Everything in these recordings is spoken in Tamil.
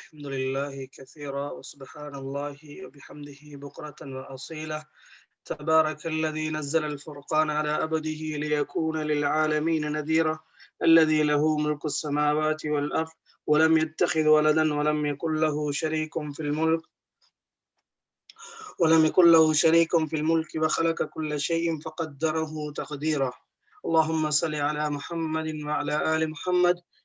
الحمد لله كثيرا وسبحان الله وبحمده بكرة وأصيلة تبارك الذي نزل الفرقان على عبده ليكون للعالمين نذيرا الذي له ملك السماوات والأرض ولم يتخذ ولدا ولم يكن له شريك في الملك ولم يكن له شريك في الملك وخلق كل شيء فقدره تقديرا. اللهم صل على محمد وعلى آل محمد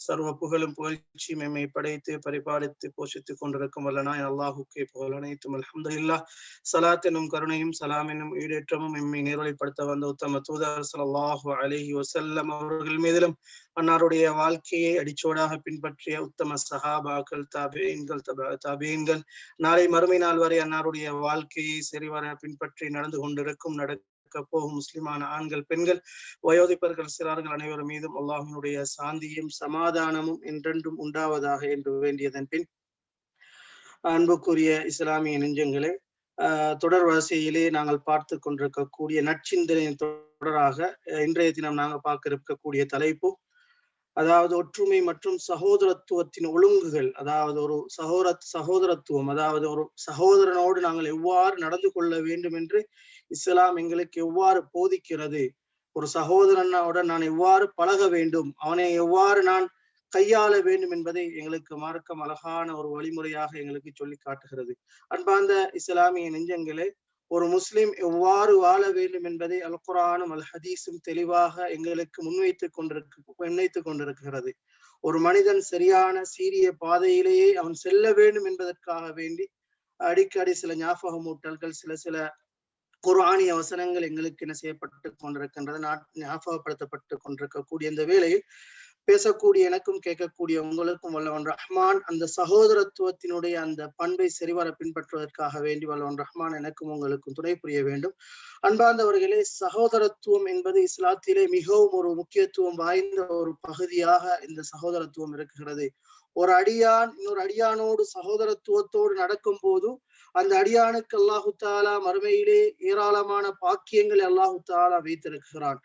சர்வ புகழும் புகழ்ச்சி மேமை படைத்து பரிபாலித்து போஷித்துக் கொண்டிருக்கும் வல்லனாய் அல்லாஹுக்கே புகழ் அனைத்தும். அலமது இல்லா சலாத்தினும் கருணையும் சலாமினும் ஈடேற்றமும் எம்மை நேர்வழிப்படுத்த வந்த உத்தம தூதர் சலாஹு அலஹி வசல்லம் அவர்கள் மீதிலும் அன்னாருடைய வாழ்க்கையை அடிச்சோடாக பின்பற்றிய உத்தம சஹாபாக்கள் தாபீன்கள் தபேன்கள் நாளை மறுமை நாள் வரை அன்னாருடைய வாழ்க்கையை சரிவர பின்பற்றி நடந்து கொண்டிருக்கும் நட போகும் முஸ்லிமான ஆண்கள் பெண்கள் வயோதிப்பர்கள் சிறார்கள் அனைவரும் மீதும் அல்லாஹினுடைய சாந்தியும் சமாதானமும் என்றென்றும் உண்டாவதாக என்று வேண்டியதன் பின் அன்புக்குரிய இஸ்லாமிய நெஞ்சங்களே தொடர் வரிசையிலே நாங்கள் பார்த்து கொண்டிருக்கக்கூடிய நற்சிந்தனையின் தொடராக இன்றைய தினம் நாங்கள் பார்க்க இருக்கக்கூடிய தலைப்பு அதாவது ஒற்றுமை மற்றும் சகோதரத்துவத்தின் ஒழுங்குகள் அதாவது ஒரு சகோதர சகோதரத்துவம் அதாவது ஒரு சகோதரனோடு நாங்கள் எவ்வாறு நடந்து கொள்ள வேண்டும் என்று இஸ்லாம் எங்களுக்கு எவ்வாறு போதிக்கிறது? ஒரு சகோதரனோட நான் எவ்வாறு பழக வேண்டும்? அவனை எவ்வாறு நான் கையாள வேண்டும் என்பதை எங்களுக்கு மார்க்கம் அழகான ஒரு வழிமுறையாக எங்களுக்கு சொல்லி காட்டுகிறது. அன்பார்ந்த இஸ்லாமிய நெஞ்சங்களே ஒரு முஸ்லிம் எவ்வாறு வாழ வேண்டும் என்பதை அல் குரானும் அல் ஹதீஸும் தெளிவாக எங்களுக்கு முன்வைத்துக் கொண்டிருக்க முன்வைத்துக் கொண்டிருக்கிறது. ஒரு மனிதன் சரியான சீரிய பாதையிலேயே அவன் செல்ல வேண்டும் என்பதற்காக வேண்டி அடிக்கடி சில ஞாபகமூட்டல்கள் சில சில குரானிய வசனங்கள் எங்களுக்கு என்ன செய்யப்பட்டு கொண்டிருக்கின்றது ஞாபகப்படுத்தப்பட்டு கொண்டிருக்கக்கூடிய இந்த வேளையில் பேசக்கூடிய எனக்கும் கேட்கக்கூடிய உங்களுக்கும் வல்லவன் ரஹ்மான் அந்த சகோதரத்துவத்தினுடைய அந்த பண்பை சரிவர பின்பற்றுவதற்காக வேண்டி வல்லவன் ரஹ்மான் எனக்கும் உங்களுக்கும் துணை புரிய வேண்டும். அன்பார்ந்தவர்களே சகோதரத்துவம் என்பது இஸ்லாத்திலே மிகவும் ஒரு முக்கியத்துவம் வாய்ந்த ஒரு பகுதியாக இந்த சகோதரத்துவம் இருக்கிறது. ஒரு அடியான் இன்னொரு அடியானோடு சகோதரத்துவத்தோடு நடக்கும் போது அந்த அடியானுக்கு அல்லாஹு தாலா மறுமையிலே ஏராளமான பாக்கியங்களை அல்லாஹு தாலா வைத்திருக்கிறான்.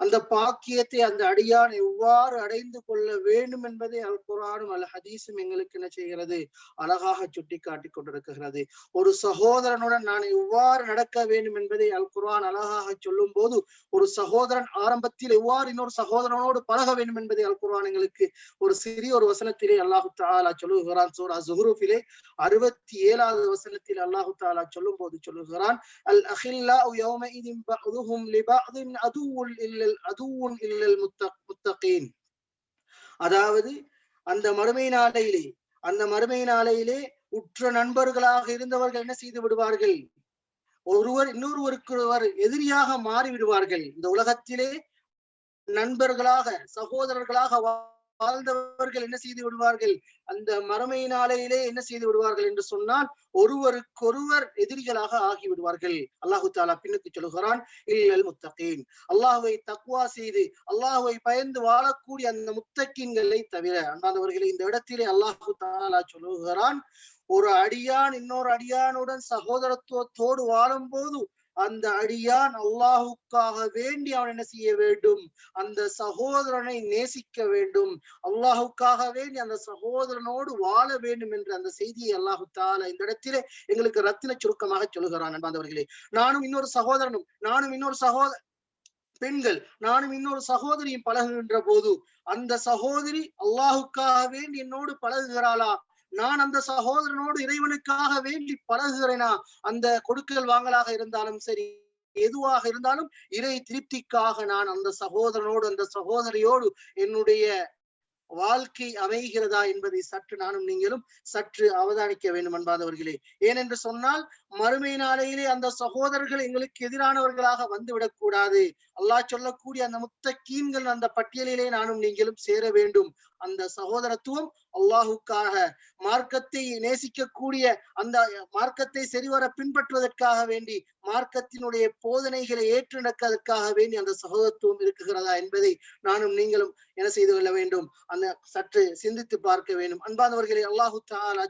அந்த பாக்கியத்தை அந்த அடியான் எவ்வாறு அடைந்து கொள்ள வேண்டும் என்பதை அல் குரானும் அல் ஹதீஸும் எங்களுக்கு என்ன செய்கிறது? அழகாக சுட்டி காட்டி கொண்டிருக்கிறது. ஒரு சகோதரனுடன் நான் எவ்வாறு நடக்க வேண்டும் என்பதை அல் குரான் அழகாக சொல்லும் போது ஒரு சகோதரன் ஆரம்பத்தில் எவ்வாறு இன்னொரு சகோதரனோடு பழக வேண்டும் என்பதை அல் குரான் எங்களுக்கு ஒரு சிறிய ஒரு வசனத்திலே அல்லாஹு தாலா சொல்லுகிறான். சூரா ஜுஹ்ரூஃபிலே அறுபத்தி ஏழாவது வசனத்தில் அல்லாஹு தாலா சொல்லும் போது சொல்லுகிறான் அல் அஹில்லா இல்லல் அதுவும் இல்லல் முத்த முத்தகேன். அதாவது அந்த மறுமை நாளையிலே அந்த மறுமை நாளையிலே உற்ற நண்பர்களாக இருந்தவர்கள் என்ன செய்து விடுவார்கள்? ஒருவர் இன்னொருவருக்குவர் எதிரியாக மாறி விடுவார்கள் இந்த உலகத்திலே நண்பர்களாக சகோதரர்களாக வாழ்ந்தவர்கள் என்ன செய்து விடுவார்கள்? அந்த மறுமை நாளையிலே என்ன செய்து விடுவார்கள் என்று சொன்னால் ஒருவருக்கொருவர் எதிரிகளாக ஆகி விடுவார்கள் அல்லாஹு தாலா பின்னுக்கு சொல்லுகிறான் இல்லல் முத்தகீன். அல்லாஹுவை தக்குவா செய்து அல்லாஹுவை பயந்து வாழக்கூடிய அந்த முத்தகீன்களை தவிர அன்பாந்தவர்களை இந்த இடத்திலே அல்லாஹு தாலா சொல்லுகிறான் ஒரு அடியான் இன்னொரு அடியானுடன் சகோதரத்துவத்தோடு வாழும் போது அந்த அடியான் அல்லாஹுக்காக வேண்டி அவன் என்ன செய்ய வேண்டும்? அந்த சகோதரனை நேசிக்க வேண்டும். அல்லாஹுக்காக வேண்டி அந்த சகோதரனோடு வாழ வேண்டும் என்ற அந்த செய்தியை அல்லாஹு தால இந்த இடத்திலே எங்களுக்கு ரத்தின சுருக்கமாக சொல்லுகிறான் அன்பாந்தவர்களே நானும் இன்னொரு சகோதரனும் நானும் இன்னொரு சகோதர பெண்கள் நானும் இன்னொரு சகோதரியும் பழகுகின்ற போது அந்த சகோதரி அல்லாஹுக்காக வேண்டி என்னோடு பழகுகிறாளா? நான் அந்த சகோதரனோடு இறைவனுக்காக வேண்டி பழகுகிறேனா? அந்த கொடுக்கல் வாங்கலாக இருந்தாலும் சரி எதுவாக இருந்தாலும் இறை திருப்திக்காக நான் அந்த சகோதரனோடு அந்த சகோதரியோடு என்னுடைய வாழ்க்கை அமைகிறதா என்பதை சற்று நானும் நீங்களும் சற்று அவதானிக்க வேண்டும் அன்பாதவர்களே ஏனென்று சொன்னால் மறுமை நாளையிலே அந்த சகோதரர்கள் எங்களுக்கு எதிரானவர்களாக வந்துவிடக் கூடாது அல்லாஹ் சொல்லக்கூடிய அந்த முத்தக்கீன்கள் அந்த பட்டியலிலே நானும் நீங்களும் சேர வேண்டும். அந்த சகோதரத்துவம் அல்லாஹுக்காக மார்க்கத்தை நேசிக்கக்கூடிய அந்த மார்க்கத்தை சரிவர பின்பற்றுவதற்காக வேண்டி மார்க்கத்தினுடைய போதனைகளை ஏற்று நடக்கிறதுக்காக வேண்டி அந்த சகோதரத்துவம் இருக்குகிறதா என்பதை நானும் நீங்களும் என்ன செய்து கொள்ள வேண்டும். அந்த சற்று சிந்தித்து பார்க்க வேண்டும். அன்பானவர்களை அல்லாஹு தாலா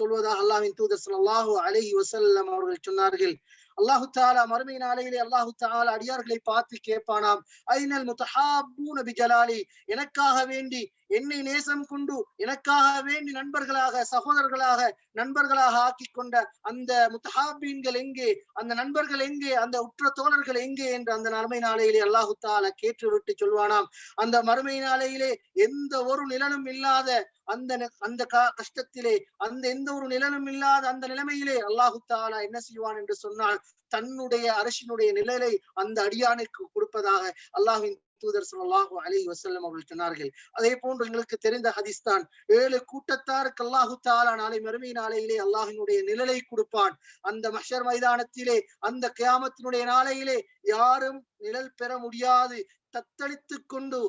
சொல்வதாக அல்லாஹின் தூதர் அல்லாஹு அலஹி வசல்லம் அவர்கள் சொன்னார்கள். அல்லாஹு தாலா மறுமை நாளையிலே அல்லாஹு தாலா அடியார்களை பார்த்து கேட்பானாம். ஐநல் முத்தஹாபு நபி ஜலாலி எனக்காக வேண்டி என்னை நேசம் கொண்டு எனக்காக வேண்டி நண்பர்களாக சகோதரர்களாக நண்பர்களாக ஆக்கி கொண்ட அந்த முத்தஹாபீன்கள் எங்கே? அந்த நண்பர்கள் எங்கே? அந்த உற்ற தோழர்கள் எங்கே? என்று அந்த மறுமை நாளையிலே அல்லாஹு தாலா கேட்டு விட்டு சொல்வானாம். அந்த மறுமை நாளையிலே எந்த ஒரு நிலனும் இல்லாத அந்த அந்த க- கஷ்டத்திலே அந்த எந்த ஒரு நிலனும் இல்லாத அந்த நிலைமையிலே அல்லாஹு தாலா என்ன செய்வான் என்று சொன்னால் தன்னுடைய அரசினுடைய நிழலை அந்த அடியானுக்கு கொடுப்பதாக அல்லாஹின் தூதர் சல்லாஹூ அலி வசல்லம் அவர்கள் சொன்னார்கள். அதே போன்று எங்களுக்கு தெரிந்த ஹதீஸ் தான். ஏழு கூட்டத்தாருக்கு அல்லாஹு தாலா நாளை மறுமை நாளையிலே அல்லாஹினுடைய நிழலை கொடுப்பான். அந்த மஷர் மைதானத்திலே அந்த கியாமத்தினுடைய நாளையிலே யாரும் நிழல் பெற முடியாது. தத்தளித்து கொண்டு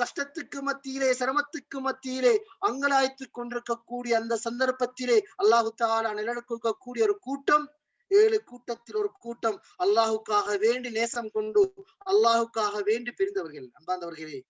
கஷ்டத்துக்கு மத்தியிலே சிரமத்துக்கு மத்தியிலே அங்கலாய்த்து கொண்டிருக்கக்கூடிய அந்த சந்தர்ப்பத்திலே அல்லாஹு தாலா நிழல் கொடுக்கக்கூடிய ஒரு கூட்டம் ஏழு கூட்டத்தில் ஒரு கூட்டம் அல்லாஹுக்காக வேண்டி நேசம் கொண்டு அல்லாஹுக்காக வேண்டி பிரிந்தவர்கள் அன்பாந்தவர்களே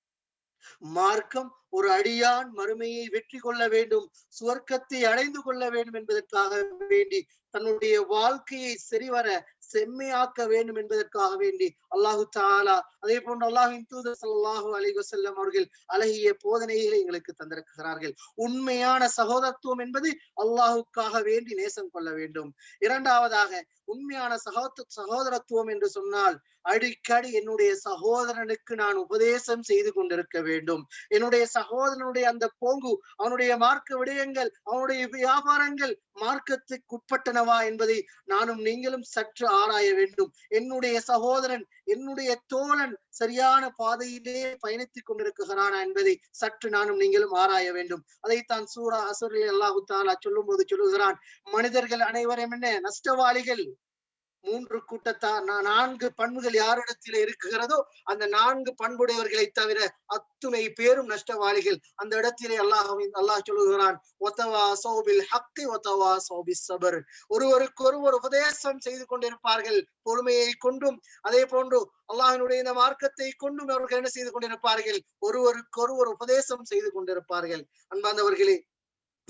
மார்க்கம் ஒரு அடியான் மறுமையை வெற்றி கொள்ள வேண்டும் சுவர்க்கத்தை அடைந்து கொள்ள வேண்டும் என்பதற்காக வேண்டி தன்னுடைய வாழ்க்கையை சரிவர செம்மையாக்க வேண்டும் என்பதற்காக வேண்டி அல்லாஹு தாலா அதே போன்று அல்லாஹின் தூதர் ஸல்லல்லாஹு அலைஹி அவர்கள் அழகிய போதனைகளை எங்களுக்கு தந்திருக்கிறார்கள். உண்மையான சகோதரத்துவம் என்பது அல்லாஹுக்காக வேண்டி நேசம் கொள்ள வேண்டும். இரண்டாவதாக உண்மையான சகோத சகோதரத்துவம் என்று சொன்னால் அடிக்கடி என்னுடைய சகோதரனுக்கு நான் உபதேசம் செய்து கொண்டிருக்க வேண்டும். என்னுடைய சகோதரனுடைய அந்த போங்கு அவனுடைய மார்க்க விடயங்கள் அவனுடைய வியாபாரங்கள் மார்க்கத்துக்கு உட்பட்டனவா என்பதை நானும் நீங்களும் சற்று ஆராய வேண்டும். என்னுடைய சகோதரன் என்னுடைய தோழன் சரியான பாதையிலே பயணித்துக் கொண்டிருக்கிறானா என்பதை சற்று நானும் நீங்களும் ஆராய வேண்டும். அதைத்தான் சூரா அசுரில் அல்லாஹு தாலா சொல்லும் போது சொல்லுகிறான் மனிதர்கள் அனைவரும் என்ன? நஷ்டவாளிகள். மூன்று கூட்டத்தார் நான்கு பண்புகள் யாரிடத்தில் இருக்குகிறதோ அந்த நான்கு பண்புடையவர்களை தவிர அத்துணை பேரும் நஷ்டவாளிகள். அந்த இடத்திலே அல்லாஹ் அல்லாஹ் சொல்லுகிறான் ஒத்தவா சௌபில் ஹக்கி ஒத்தவா சௌபி சபர். ஒருவருக்கு ஒருவர் உபதேசம் செய்து கொண்டிருப்பார்கள் பொறுமையை கொண்டும். அதே போன்று அல்லாஹினுடைய இந்த மார்க்கத்தை கொண்டும் அவர்கள் என்ன செய்து கொண்டிருப்பார்கள்? ஒருவருக்கு ஒருவர் உபதேசம் செய்து கொண்டிருப்பார்கள். அன்பாந்தவர்களே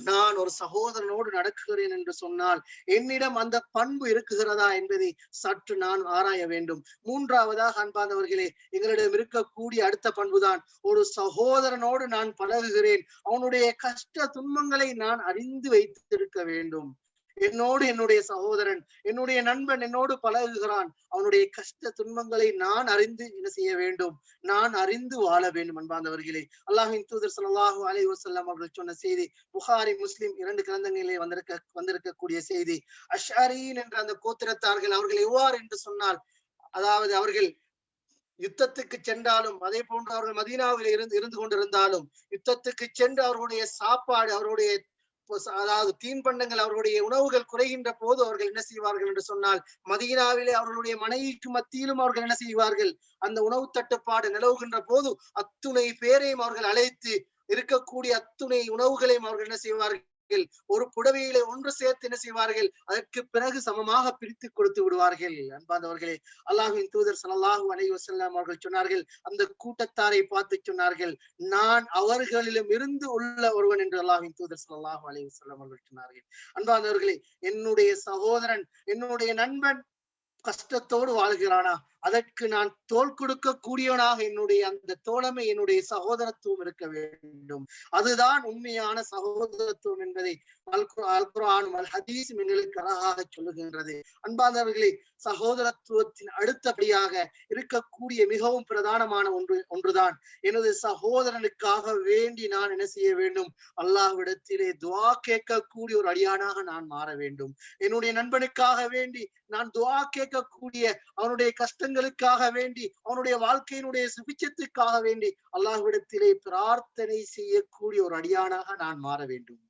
நான் ஒரு சகோதரனோடு நடக்குகிறேன் என்று சொன்னால் என்னிடம் அந்த பண்பு இருக்குகிறதா என்பதை சற்று நான் ஆராய வேண்டும். மூன்றாவதாக அன்பார்ந்தவர்களே எங்களிடம் இருக்கக்கூடிய அடுத்த பண்புதான் ஒரு சகோதரனோடு நான் பழகுகிறேன். அவனுடைய கஷ்ட துன்பங்களை நான் அறிந்து வைத்திருக்க வேண்டும். என்னோடு என்னுடைய சகோதரன் என்னுடைய நண்பன் என்னோடு பழகுகிறான். அவனுடைய கஷ்ட துன்பங்களை நான் அறிந்து என்ன செய்ய வேண்டும்? நான் அறிந்து வாழ வேண்டும் அன்பாந்தவர்களே அல்லாஹின் தூதர் சல்லாஹூ அலி வசல்லாம் அவர்கள் சொன்ன செய்தி புகாரி முஸ்லிம் இரண்டு கிரந்தங்களிலே வந்திருக்க வந்திருக்கக்கூடிய செய்தி. அஷாரியின் என்ற அந்த கோத்திரத்தார்கள் அவர்கள் எவ்வாறு என்று சொன்னால் அதாவது அவர்கள் யுத்தத்துக்கு சென்றாலும் அதே போன்று அவர்கள் மதீனாவில் இருந்து இருந்து கொண்டிருந்தாலும் யுத்தத்துக்கு சென்று அவர்களுடைய சாப்பாடு அவருடைய அதாவது தீன்பண்டங்கள் அவர்களுடைய உணவுகள் குறைகின்ற போது அவர்கள் என்ன செய்வார்கள் என்று சொன்னால் மதீனாவிலே அவர்களுடைய மனைவிக்கு மத்தியிலும் அவர்கள் என்ன செய்வார்கள்? அந்த உணவு தட்டுப்பாடு நிலவுகின்ற போது அத்துணை பேரையும் அவர்கள் அழைத்து இருக்கக்கூடிய அத்துணை உணவுகளையும் அவர்கள் என்ன செய்வார்கள்? ஒரு புடவையில ஒன்று சேர்த்து என்ன செய்வார்கள்? அதற்கு பிறகு சமமாக பிரித்து கொடுத்து விடுவார்கள். அன்பாந்தவர்களே அல்லாஹ்வின் தூதர் ஸல்லல்லாஹு அலைஹி அவர்கள் சொன்னார்கள் அந்த கூட்டத்தாரை பார்த்து சொன்னார்கள் நான் அவர்களிலும் இருந்து உள்ள ஒருவன் என்று அல்லாஹின் தூதர் ஸல்லல்லாஹு அலைஹி அவர்கள் சொன்னார்கள். அன்பாந்தவர்களே என்னுடைய சகோதரன் என்னுடைய நண்பன் கஷ்டத்தோடு வாழ்கிறானா? அதற்கு நான் தோல் கொடுக்க கூடியவனாக என்னுடைய அந்த தோழமை என்னுடைய சகோதரத்துவம் இருக்க வேண்டும். அதுதான் உண்மையான சகோதரத்துவம் என்பதை அல்குரானும் அல் ஹதீஸும் எங்களுக்கு அழகாக சொல்லுகின்றது. அன்பாதவர்களே சகோதரத்துவத்தின் அடுத்தபடியாக இருக்கக்கூடிய மிகவும் பிரதானமான ஒன்று ஒன்றுதான் எனது சகோதரனுக்காக வேண்டி நான் என்ன செய்ய வேண்டும்? அல்லாஹ்விடத்திலே துவா கேட்கக்கூடிய ஒரு அடியானாக நான் மாற வேண்டும். என்னுடைய நண்பனுக்காக வேண்டி நான் துவா கேட்கக்கூடிய அவனுடைய கஷ்ட கஷ்டங்களுக்காக வேண்டி அவனுடைய வாழ்க்கையினுடைய சுபிச்சத்துக்காக வேண்டி அல்லாஹ்விடத்திலே பிரார்த்தனை செய்யக்கூடிய ஒரு அடியானாக நான் மாற வேண்டும்.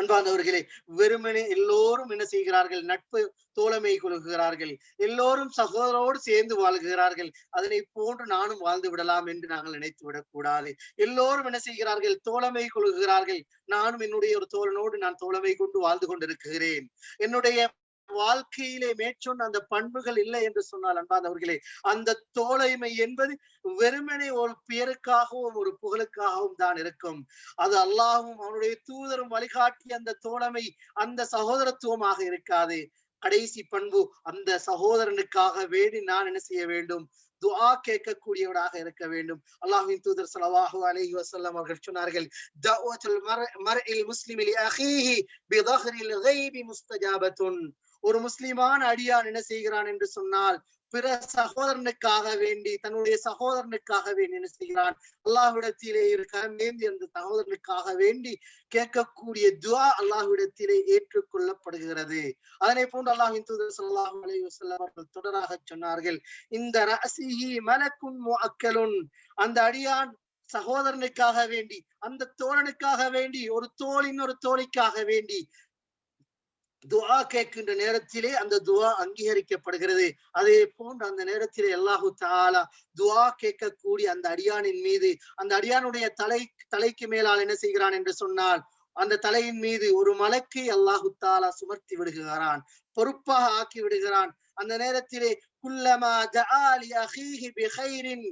அன்பானவர்களே வெறுமனே எல்லோரும் என்ன செய்கிறார்கள்? நட்பு தோழமை கொள்கிறார்கள். எல்லோரும் சகோதரோடு சேர்ந்து வாழ்கிறார்கள். அதனை போன்று நானும் வாழ்ந்து விடலாம் என்று நாங்கள் நினைத்து விடக்கூடாது. எல்லோரும் என்ன செய்கிறார்கள்? தோழமை கொள்கிறார்கள். நானும் என்னுடைய ஒரு தோழனோடு நான் தோழமை கொண்டு வாழ்ந்து கொண்டிருக்கிறேன். என்னுடைய வாழ்க்கையிலே மேற்சொன்ன அந்த பண்புகள் இல்லை என்று சொன்னால் அன்பாதவர்களே அந்த தோழமை என்பது வெறுமனே ஒரு பெயருக்காகவும் ஒரு புகழுக்காகவும் தான் இருக்கும். அது அல்லாஹும் அவனுடைய தூதரும் வழிகாட்டிய அந்த தோழமை அந்த சகோதரத்துவமாக இருக்காது. கடைசி பண்பு அந்த சகோதரனுக்காக வேண்டி நான் என்ன செய்ய வேண்டும்? துஆ கேட்கக்கூடியவராக இருக்க வேண்டும். அல்லாஹின் தூதர் சலவாஹு அலைஹி வஸல்லம் அவர்கள் சொன்னார்கள் தஅவத்துல் மர்இல் முஸ்லிமி லி அஹீஹி பிதஹ்ரில் கைபி முஸ்தஜாபத்துன். ஒரு முஸ்லிமான அடியான் என்ன செய்கிறான் என்று சொன்னால் பிற சகோதரனுக்காக வேண்டி தன்னுடைய சகோதரனுக்காக வேண்டி என்ன செய்கிறான்? அல்லாஹ்விடத்திலே இருக்க மேந்தி அந்த சகோதரனுக்காக வேண்டி கேட்கக்கூடிய துவா அல்லாஹ்விடத்திலே ஏற்றுக்கொள்ளப்படுகிறது. அதனை போன்று அல்லாஹின் தூதர் ஸல்லல்லாஹு அலைஹி வஸல்லம் அவர்கள் தொடராக சொன்னார்கள் இந்த ரசிஹி மலக்கும் அக்கலுன் அந்த அடியான் சகோதரனுக்காக வேண்டி அந்த தோழனுக்காக வேண்டி ஒரு தோழின் ஒரு தோழிக்காக வேண்டி துவா கேட்கின்ற நேரத்திலே அந்த துவா அங்கீகரிக்கப்படுகிறது. அதே போன்று அந்த நேரத்திலே அல்லாஹு தாலா துவா கேட்கக்கூடிய அந்த அடியானின் மீது அந்த அடியானுடைய தலை தலைக்கு மேலால் என்ன செய்கிறான் என்று சொன்னால் அந்த தலையின் மீது ஒரு மலக்கை அல்லாஹு தாலா சுமர்த்தி விடுகிறான் பொறுப்பாக ஆக்கி விடுகிறான். அந்த நேரத்திலே குல்லமா ஜஆலி அஹீஹி பிகைரின்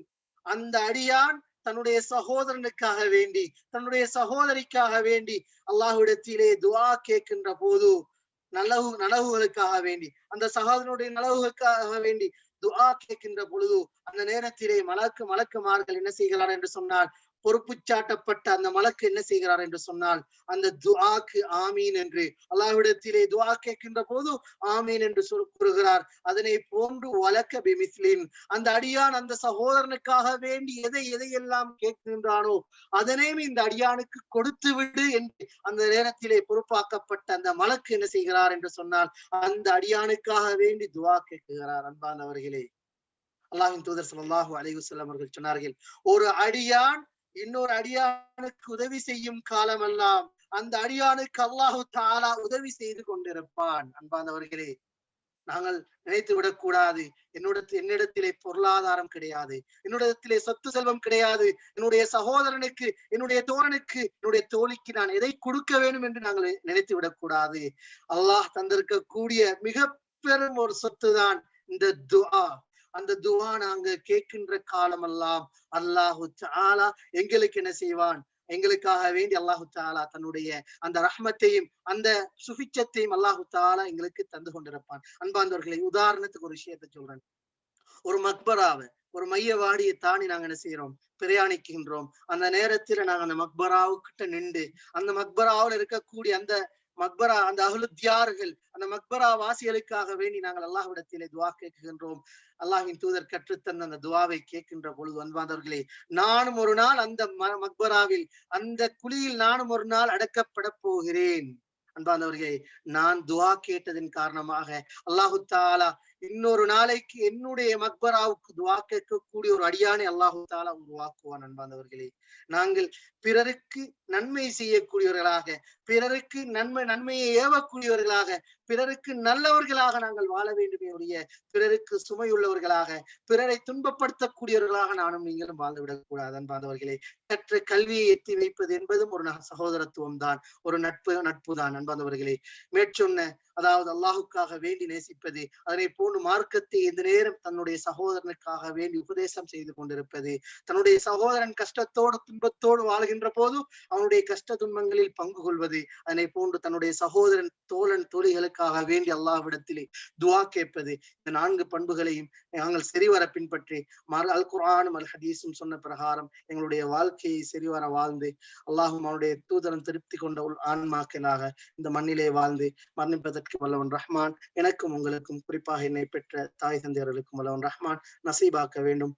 அந்த அடியான் தன்னுடைய சகோதரனுக்காக வேண்டி தன்னுடைய சகோதரிக்காக வேண்டி அல்லாஹுடத்திலே துவா கேட்கின்ற போது நலவு நலவுகளுக்காக வேண்டி. அந்த சகோதரனுடைய நலவுகளுக்காக வேண்டி துஆ கேட்கின்ற பொழுது அந்த நேரத்திலே மலக்கு மலக்குமார்கள் என்ன செய்கிறார் என்று சொன்னால் பொறுப்பு சாட்டப்பட்ட அந்த மலக்கு என்ன செய்கிறார் என்று சொன்னால் அந்த துவாக்கு ஆமீன் என்று. அல்லாஹ்விடத்திலே துவா கேட்கின்ற போது ஆமீன் என்று சொல் கூறுகிறார். அதனை போன்று வழக்க பிமிஸ்லின். அந்த அடியான் அந்த சகோதரனுக்காக வேண்டி எதை எதையெல்லாம் கேட்கின்றானோ அதனையும் இந்த அடியானுக்கு கொடுத்து விடு என்று அந்த நேரத்திலே பொறுப்பாக்கப்பட்ட அந்த மலக்கு என்ன செய்கிறார் என்று சொன்னால் அந்த அடியானுக்காக வேண்டி துவா கேட்கிறார். அன்பானவர்களே. அல்லாஹின் தூதர் சல்லாஹூ அலைஹி அவர்கள் சொன்னார்கள் ஒரு அடியான் இன்னொரு அடியானுக்கு உதவி செய்யும் காலமெல்லாம் அந்த அடியானுக்கு அல்லாஹு தாலா உதவி செய்து கொண்டிருப்பான். அன்பானவர்களே நாங்கள் நினைத்து விடக்கூடாது. என்னோட என்னிடத்திலே பொருளாதாரம் கிடையாது. என்னுடைய சொத்து செல்வம் கிடையாது. என்னுடைய சகோதரனுக்கு என்னுடைய தோழனுக்கு என்னுடைய தோழிக்கு நான் எதை கொடுக்க வேண்டும் என்று நாங்கள் நினைத்து விடக்கூடாது. அல்லாஹ் தந்திருக்கக்கூடிய மிக பெரும் ஒரு சொத்து தான் இந்த துஆ. அந்த துவா நாங்க கேட்கின்ற காலமெல்லாம் அல்லாஹு ஆலா எங்களுக்கு என்ன செய்வான்? எங்களுக்காக வேண்டி அல்லாஹு தாலா தன்னுடைய அந்த ரஹ்மத்தையும் அந்த சுபிச்சத்தையும் அல்லாஹு தாலா எங்களுக்கு தந்து கொண்டிருப்பான். அன்பாந்தவர்களை உதாரணத்துக்கு ஒரு விஷயத்த சொல்றேன். ஒரு மக்பராவை ஒரு மையவாடியை தாண்டி நாங்க என்ன செய்யறோம் பிரயாணிக்கின்றோம். அந்த நேரத்துல நாங்க அந்த மக்பராவுக்கிட்ட நின்று அந்த மக்பராவில் இருக்கக்கூடிய அந்த மக்பரா அந்த அகலுத்தியார்கள் அந்த மக்பரா வாசிகளுக்காக வேண்டி நாங்கள் அல்லாஹ்விடத்திலே துவா கேட்கின்றோம். அல்லாஹின் தூதர் கற்றுத்தந்த அந்த துவாவை கேட்கின்ற பொழுது அன்பாந்தவர்களே நானும் ஒரு நாள் அந்த மக்பராவில் அந்த குழியில் நானும் ஒரு நாள் அடக்கப்பட போகிறேன். அன்பாந்தவர்களே நான் துவா கேட்டதன் காரணமாக அல்லாஹு தாலா இன்னொரு நாளைக்கு என்னுடைய மக்பராவுக்கு துவா கேட்கக்கூடிய ஒரு அடியானை அல்லாஹு தாலா உருவாக்குவான் அன்பாந்தவர்களே நாங்கள் பிறருக்கு நன்மை செய்யக்கூடியவர்களாக பிறருக்கு நன்மை நன்மையை ஏவக்கூடியவர்களாக பிறருக்கு நல்லவர்களாக நாங்கள் வாழ வேண்டுமே உடைய பிறருக்கு சுமையுள்ளவர்களாக பிறரை துன்பப்படுத்தக்கூடியவர்களாக நானும் நீங்களும் வாழ்ந்துவிடக்கூடாது அன்பாந்தவர்களே கற்ற கல்வியை எத்தி வைப்பது என்பதும் ஒரு சகோதரத்துவம் தான் ஒரு நட்பு நட்பு தான் அன்பாந்தவர்களே மேற்சொன்ன அதாவது அல்லாஹுக்காக வேண்டி நேசிப்பது அதனை போன்ற மூணு மார்க்கத்தை இந்த நேரம் தன்னுடைய சகோதரனுக்காக வேண்டி உபதேசம் செய்து கொண்டிருப்பது? தன்னுடைய சகோதரன் கஷ்டத்தோடு துன்பத்தோடு வாழ்கின்ற போது அவனுடைய கஷ்ட துன்பங்களில் பங்கு கொள்வது. அதனை போன்று தன்னுடைய சகோதரன் தோழன் தோழிகளுக்காக வேண்டி அல்லாஹ்விடத்திலே துவா கேட்பது. இந்த நான்கு பண்புகளையும் நாங்கள் சரிவர பின்பற்றி அல் குரானும் அல் ஹதீஸும் சொன்ன பிரகாரம் எங்களுடைய வாழ்க்கையை சரிவர வாழ்ந்து அல்லாஹும் அவனுடைய தூதரன் திருப்தி கொண்ட உள் ஆன்மாக்களாக இந்த மண்ணிலே வாழ்ந்து மரணிப்பதற்கு வல்லவன் ரஹ்மான். எனக்கும் உங்களுக்கும் குறிப்பாக என்னை பெற்ற தாய் தந்தையர்களுக்கும் வல்லவன் ரஹ்மான் நசீபாக்க வேண்டும்